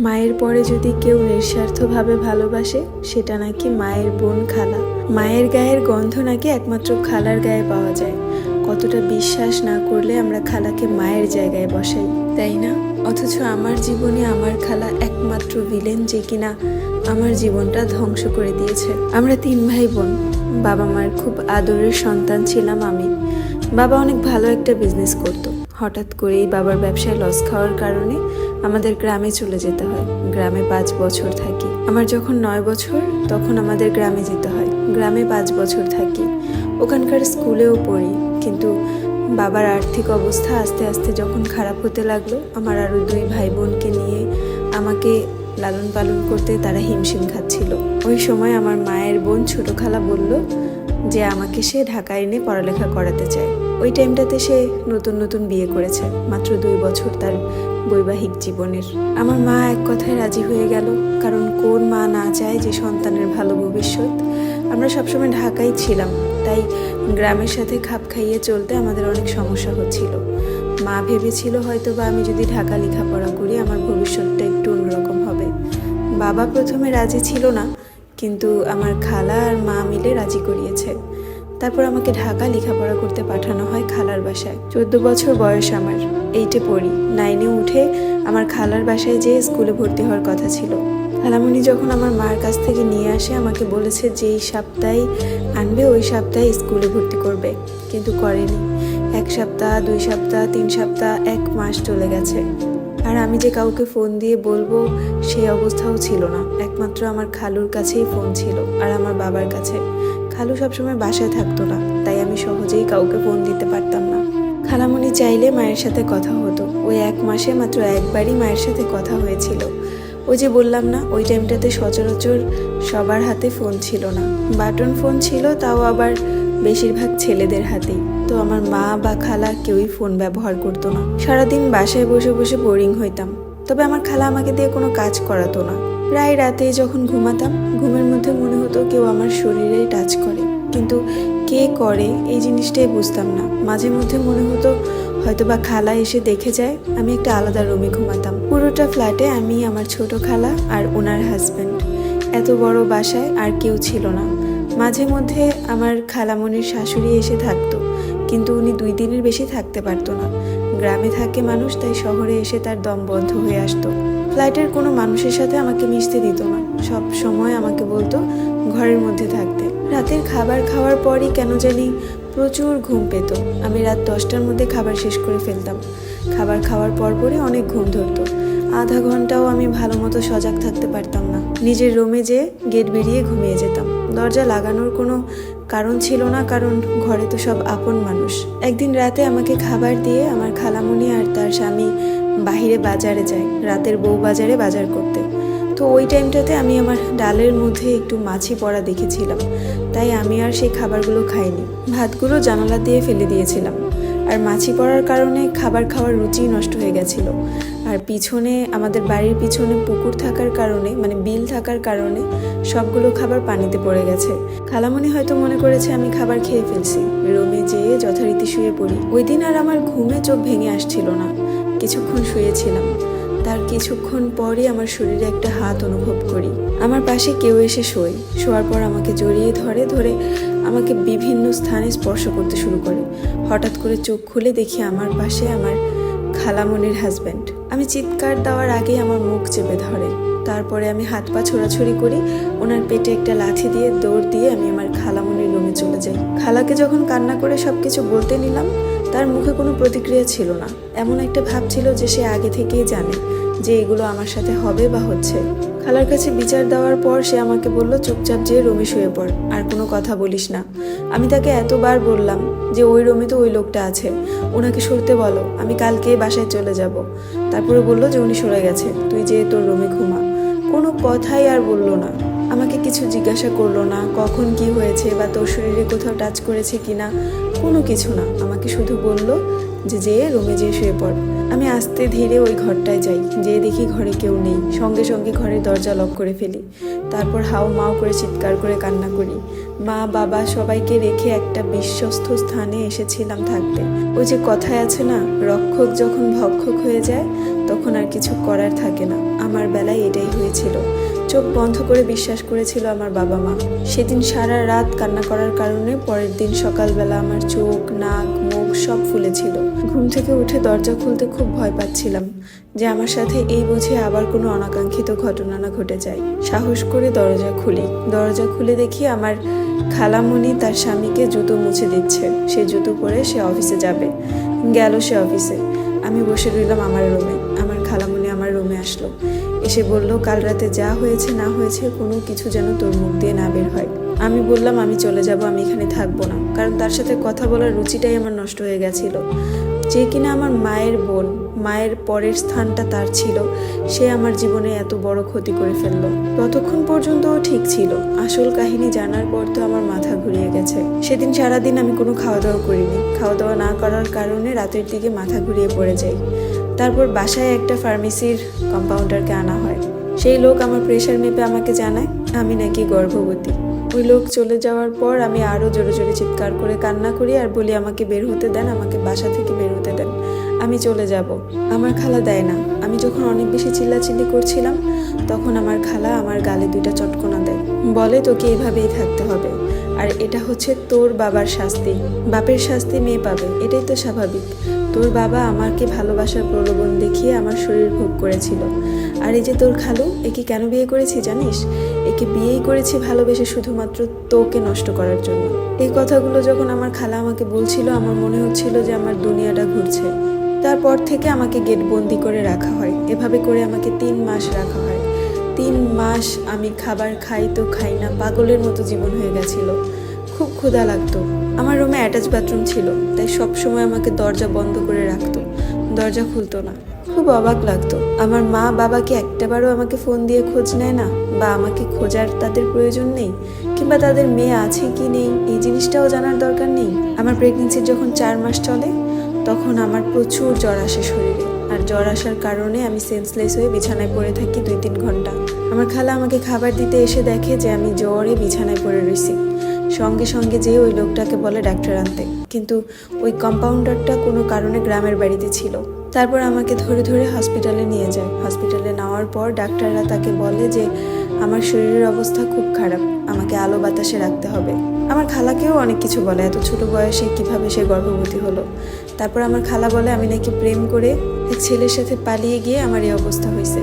মায়ের পরে যদি কেউ নিঃস্বার্থভাবে ভালোবাসে, সেটা নাকি মায়ের বোন খালা। মায়ের গায়ের গন্ধ নাকি একমাত্র খালার গায়ে পাওয়া যায়। কতটা বিশ্বাস না করলে আমরা খালাকে মায়ের জায়গায় বসাই, তাই না? অথচ আমার জীবনে আমার খালা একমাত্র ভিলেন যে কিনা আমার জীবনটা ধ্বংস করে দিয়েছে। আমরা তিন ভাই বোন। বাবা মার খুব আদরের সন্তান ছিলাম আমি। বাবা অনেক ভালো একটা বিজনেস করত। হঠাৎ করেই বাবার ব্যবসায় লস খাওয়ার কারণে আমাদের গ্রামে চলে যেতে হয়। গ্রামে পাঁচ বছর থাকি। আমার যখন নয় বছর, তখন আমাদের গ্রামে যেতে হয়। গ্রামে পাঁচ বছর থাকি। ওখানকার স্কুলেও পড়ি, কিন্তু বাবার আর্থিক অবস্থা আস্তে আস্তে যখন খারাপ হতে লাগল, আমার আরও দুই ভাই বোনকে নিয়ে আমাকে লালন পালন করতে তারা হিমশিম খাচ্ছিল। ওই সময় আমার মায়ের বোন ছোট খালা বলল যে, আমাকে সে ঢাকায় এনে পড়ালেখা করাতে চায়। ওই টাইমটাতে সে নতুন নতুন বিয়ে করেছে। মাত্র দুই বছর তার বৈবাহিক জীবনের। আমার মা এক কথায় রাজি হয়ে গেল, কারণ কোন মা না চায় যে সন্তানের ভালো ভবিষ্যৎ? আমরা সবসময় ঢাকায় ছিলাম, তাই গ্রামের সাথে খাপ খাইয়ে চলতে আমাদের অনেক সমস্যা হচ্ছিল। মা ভেবেছিল হয়তো বা আমি যদি ঢাকা লেখাপড়া করি, আমার ভবিষ্যৎটা একটু অন্যরকম হবে। বাবা প্রথমে রাজি ছিল না, কিন্তু আমার খালা আর মা মিলে রাজি করিয়েছে। তারপর আমাকে ঢাকা লেখাপড়া করতে পাঠানো হয় খালার বাসায়। চোদ্দ বছর বয়স আমার। এইটে পড়ি। নাইনে উঠে আমার খালার বাসায় যেয়ে স্কুলে ভর্তি হওয়ার কথা ছিল। খালামণি যখন আমার মার কাছ থেকে নিয়ে আসে, আমাকে বলেছে যে এই সপ্তাহে আনবে, ওই সপ্তাহে স্কুলে ভর্তি করবে। কিন্তু করেনি। এক সপ্তাহ, দুই সপ্তাহ, তিন সপ্তাহ, এক মাস চলে গেছে। আর আমি যে কাউকে ফোন দিয়ে বলব সেই অবস্থাও ছিল না। একমাত্র আমার খালুর কাছেই ফোন ছিল, আর আমার বাবার কাছে। খালু সবসময় বাসায় থাকতো না, তাই আমি সহজেই কাউকে ফোন দিতে পারতাম না। খালামণি চাইলে মায়ের সাথে কথা হতো। ওই এক মাসে মাত্র একবারই মায়ের সাথে কথা হয়েছিল। ওই যে বললাম না, ওই টাইমটাতে সচরাচর সবার হাতে ফোন ছিল না। বাটন ফোন ছিল, তাও আবার বেশিরভাগ ছেলেদের হাতেই। তো আমার মা বা খালা কেউই ফোন ব্যবহার করতো না। সারাদিন বাসায় বসে বসে বোরিং হইতাম। তবে আমার খালা আমাকে দিয়ে কোনো কাজ করাতো না। প্রায় রাতে যখন ঘুমাতাম, ঘুমের মধ্যে মনে হতো কেউ আমার শরীরে টাচ করে। কিন্তু কে করে এই জিনিসটাই বুঝতাম না। মাঝে মধ্যে মনে হতো হয়তো বা খালা এসে দেখে যায়, আমি একটা আলাদা রুমে ঘুমাতাম। পুরোটা ফ্ল্যাটে আমি, আমার ছোট খালা আর ওনার হাজব্যান্ড এত বড় বাসায় আর কেউ ছিল না। মাঝে মধ্যে আমার খালামণির শাশুড়ি এসে থাকতো, কিন্তু উনি দুই দিনের বেশি থাকতে পারতো না। গ্রামে থাকে মানুষ, তাই শহরে এসে তার দম বন্ধ হয়ে আসতো। ফ্ল্যাটের কোনো মানুষের সাথে আমাকে মিশতে দিত না। সব সময় আমাকে বলতো ঘরের মধ্যে থাকতে। রাতের খাবার খাওয়ার পরই কেন জানি প্রচুর ঘুম পেত। আমি রাত দশটার মধ্যে খাবার শেষ করে ফেলতাম। খাবার খাওয়ার পর পরপরই অনেক ঘুম ধরতো। আধা ঘন্টাও আমি ভালো মতো সজাগ থাকতে পারতাম না। নিজের রুমে যেয়ে গেট বেরিয়ে ঘুমিয়ে যেতাম। দরজা লাগানোর কোনো কারণ ছিল না, কারণ ঘরে তো সব আপন মানুষ। একদিন রাতে আমাকে খাবার দিয়ে আমার খালামুনি আর তার স্বামী বাহিরে বাজারে যায়, রাতের বউ বাজারে বাজার করতে। তো ওই টাইমটাতে আমি আমার ডালের মধ্যে একটু মাছি পড়া দেখেছিলাম। তাই আমি আর সেই খাবারগুলো খাইনি। ভাতগুলো জানালা দিয়ে ফেলে দিয়েছিলাম। আর মাছি পড়ার কারণে খাবার খাওয়ার রুচি নষ্ট হয়ে গেছিল। আর পিছনে, আমাদের বাড়ির পিছনে পুকুর থাকার কারণে মানে বিল থাকার কারণে সবগুলো খাবার পানিতে পড়ে গেছে। খালামণি হয়তো মনে করেছে আমি খাবার খেয়ে ফেলছি। রুমে যেয়ে যথারীতি শুয়ে পড়ি। ওই দিন আর আমার ঘুমে চোখ ভেঙে আসছিল না। কিছুক্ষণ শুয়েছিলাম। তার কিছুক্ষণ পরই আমার শরীরে একটা হাত অনুভব করি। আমার পাশে কেউ এসে শোয়। শোয়ার পর আমাকে জড়িয়ে ধরে ধরে আমাকে বিভিন্ন স্থানে স্পর্শ করতে শুরু করে। হঠাৎ করে চোখ খুলে দেখি আমার পাশে আমার খালামনির হাজব্যান্ড আমি চিৎকার দেওয়ার আগেই আমার মুখ চেপে ধরে। তারপরে আমি হাত পা ছোড়াছড়ি করি। ওনার পেটে একটা লাঠি দিয়ে দৌড় দিয়ে আমি আমার খালামনির রুমে চলে যাই। খালাকে যখন কান্না করে সব কিছু বলতে নিলাম তার মুখে কোনো প্রতিক্রিয়া ছিল না। এমন একটা ভাব ছিল যে সে আগে থেকেই জানে যে এগুলো আমার সাথে হবে বা হচ্ছে। খালার কাছে বিচার দেওয়ার পর সে আমাকে বলল, চুপচাপ যেয়ে রুমে শুয়ে পড়, আর কোনো কথা বলিস না। আমি তাকে এতবার বললাম যে ওই রুমে তো ওই লোকটা আছে। ওনাকে সরতে বলো, আমি কালকে বাসায় চলে যাব। তারপরে বলল যে উনি সরে গেছে, তুই যে তোর রুমে ঘুমা। কোনো কথাই আর বলল না। আমাকে কিছু জিজ্ঞাসা করল না, কখন কি হয়েছে বা তোর শরীরে কোথাও টাচ করেছে কিনা। কোনো কিছু না। আমাকে শুধু বলল যে যেয়ে রুমে যেয়ে শুয়ে পড়। আমি আস্তে ধীরে ওই ঘরটায় যাই। যেয়ে দেখি ঘরে কেউ নেই। সঙ্গে সঙ্গে ঘরের দরজা লক করে ফেলি। তারপর হাও মাও করে চিৎকার করে কান্না করি। মা, বাবা সবাইকে রেখে একটা বিশ্বস্ত স্থানে এসেছিলাম থাকতে। ওই যে কথায় আছে না, রক্ষক যখন ভক্ষক হয়ে যায়, তখন আর কিছু করার থাকে না। আমার বেলায় চোখ বন্ধ করে বিশ্বাস করেছিল আমার বাবা মা। সেদিন সারা রাত কান্না করার কারণে পরের দিন সকালবেলা আমার চোখ, নাক, মুখ সব ফুলেছিল। ঘুম থেকে উঠে দরজা খুলতে খুব ভয় পাচ্ছিলাম যে আমার সাথে এই বুঝে আবার কোনো অনাকাঙ্ক্ষিত ঘটনা না ঘটে যায়। সাহস করে দরজা খুলি। দরজা খুলে দেখি আমার খালামণি তার স্বামীকে জুতো মুছে দিচ্ছে। সে জুতো পরে সে অফিসে যাবে। গেল সে অফিসে। আমি বসে রইলাম আমার রুমে। আমার খালামণি আমার রুমে আসলো। এসে বলল, কাল রাতে যা হয়েছে না হয়েছে, কোনো কিছু যেন তোর মুখ দিয়ে না বের হয়। আমি বললাম, আমি চলে যাব, আমি এখানে থাকব না। কারণ তার সাথে কথা বলার রুচিটাই আমার নষ্ট হয়ে গেছিল। যে কিনা আমার মায়ের বোন, মায়ের পরের স্থানটা তার ছিল, সে আমার জীবনে এত বড় ক্ষতি করে ফেলল। ততক্ষণ পর্যন্ত ঠিক ছিল। আসল কাহিনী জানার পর তো আমার মাথা ঘুরিয়ে গেছে। সেদিন সারাদিন আমি কোনো খাওয়া দাওয়া করিনি। খাওয়া দাওয়া না করার কারণে রাতের দিকে মাথা ঘুরিয়ে পড়ে যাই। তারপর বাসায় একটা ফার্মেসির কম্পাউন্ডারকে আনা হয়। সেই লোক আমার প্রেশার মেপে আমাকে জানায়, আমি নাকি গর্ভবতী। ওই লোক চলে যাওয়ার পর আমি আরও জোরে জোরে চিৎকার করে কান্না করি আর বলি, আমাকে বের হতে দেন, আমাকে বাসা থেকে বের হতে দেন। আমি চলে যাব। আমার খালা দেয় না। আমি যখন অনেক বেশি চিল্লাচিল্লি করছিলাম, তখন আমার খালা আমার গালে দুইটা চটকনা দেয়। বলে, তোকে এভাবেই থাকতে হবে। আর এটা হচ্ছে তোর বাবার শাস্তি। বাপের শাস্তি মেয়ে পাবে। এটাই তো স্বাভাবিক। তোর বাবা আমাকে ভালোবাসার প্রলোভন দেখিয়ে আমার শরীর ভোগ করেছিল। আর এই যে তোর খালু একে কেন বিয়ে করেছি জানিস? একে বিয়েই করেছি ভালোবেসে শুধুমাত্র তোকে নষ্ট করার জন্য। এই কথাগুলো যখন আমার খালা আমাকে বলছিল, আমার মনে হচ্ছিল যে আমার দুনিয়াটা ঘুরছে। তারপর থেকে আমাকে গেট বন্দি করে রাখা হয়। এভাবে করে আমাকে তিন মাস রাখা হয়। তিন মাস আমি খাবার খাই তো খাই না, পাগলের মতো জীবন হয়ে গেছিল। খুব ক্ষুধা লাগতো। আমার রুমে অ্যাটাচ বাথরুম ছিল, তাই সব সময় আমাকে দরজা বন্ধ করে রাখতো। দরজা খুলতো না। খুব অবাক লাগতো। আমার মা বাবাকে একটাবারও আমাকে ফোন দিয়ে খোঁজ নেয় না? বা আমাকে খোঁজার তাদের প্রয়োজন নেই? কিংবা তাদের মেয়ে আছে কি নেই? এই জিনিসটাও জানার দরকার নেই? আমার প্রেগনেন্সির যখন চার মাস চলে, তখন আমার প্রচুর জ্বর আসে শরীরে। আর জ্বর আসার কারণে আমি সেন্সলেস হয়ে বিছানায় পড়ে থাকি দুই তিন ঘণ্টা। আমার খালা আমাকে খাবার দিতে এসে দেখে যে আমি জ্বরে বিছানায় পড়ে রয়েছি। সঙ্গে সঙ্গে যেয়ে ওই লোকটাকে বলে ডাক্তার আনতে। কিন্তু ওই কম্পাউন্ডারটা কোনো কারণে গ্রামের বাড়িতে ছিল। তারপর আমাকে ধরে ধরে হসপিটালে নিয়ে যায়। হসপিটালে নেওয়ার পর ডাক্তাররা তাকে বলে যে, আমার শরীরের অবস্থা খুব খারাপ। আমাকে আলো বাতাসে রাখতে হবে। আমার খালাকেও অনেক কিছু বলে। এত ছোট বয়সে কীভাবে সে গর্ভবতী হলো? তারপর আমার খালা বলে, আমি নাকি প্রেম করে ছেলের সাথে পালিয়ে গিয়ে আমার এই অবস্থা হয়েছে।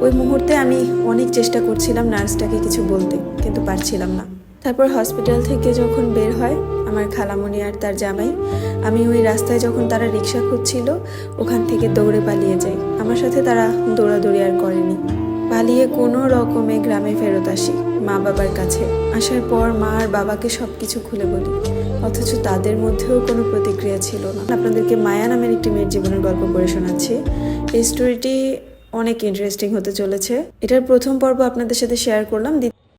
ওই মুহূর্তে আমি অনেক চেষ্টা করছিলাম নার্সটাকে কিছু বলতে, কিন্তু পারছিলাম না। তারপর হসপিটাল থেকে যখন বের হয়, আমার খালামণি আর তার জামাই, আমি ওই রাস্তায় যখন তারা রিক্সা খুঁজছিল, ওখান থেকে দৌড়ে পালিয়ে যাই। আমার সাথে তারা দৌড়াদৌড়ি আর করেনি। পালিয়ে কোনো রকমে গ্রামে ফেরত আসি মা বাবার কাছে। আসার পর মা আর বাবাকে সব কিছু খুলে বলি। অথচ তাদের মধ্যেও কোনো প্রতিক্রিয়া ছিল না। আপনাদেরকে মায়া নামের একটি মেয়ের জীবনের গল্প পড়ে শোনাচ্ছি। এই স্টোরিটি অনেক ইন্টারেস্টিং হতে চলেছে। এটার প্রথম পর্ব আপনাদের সাথে শেয়ার করলাম।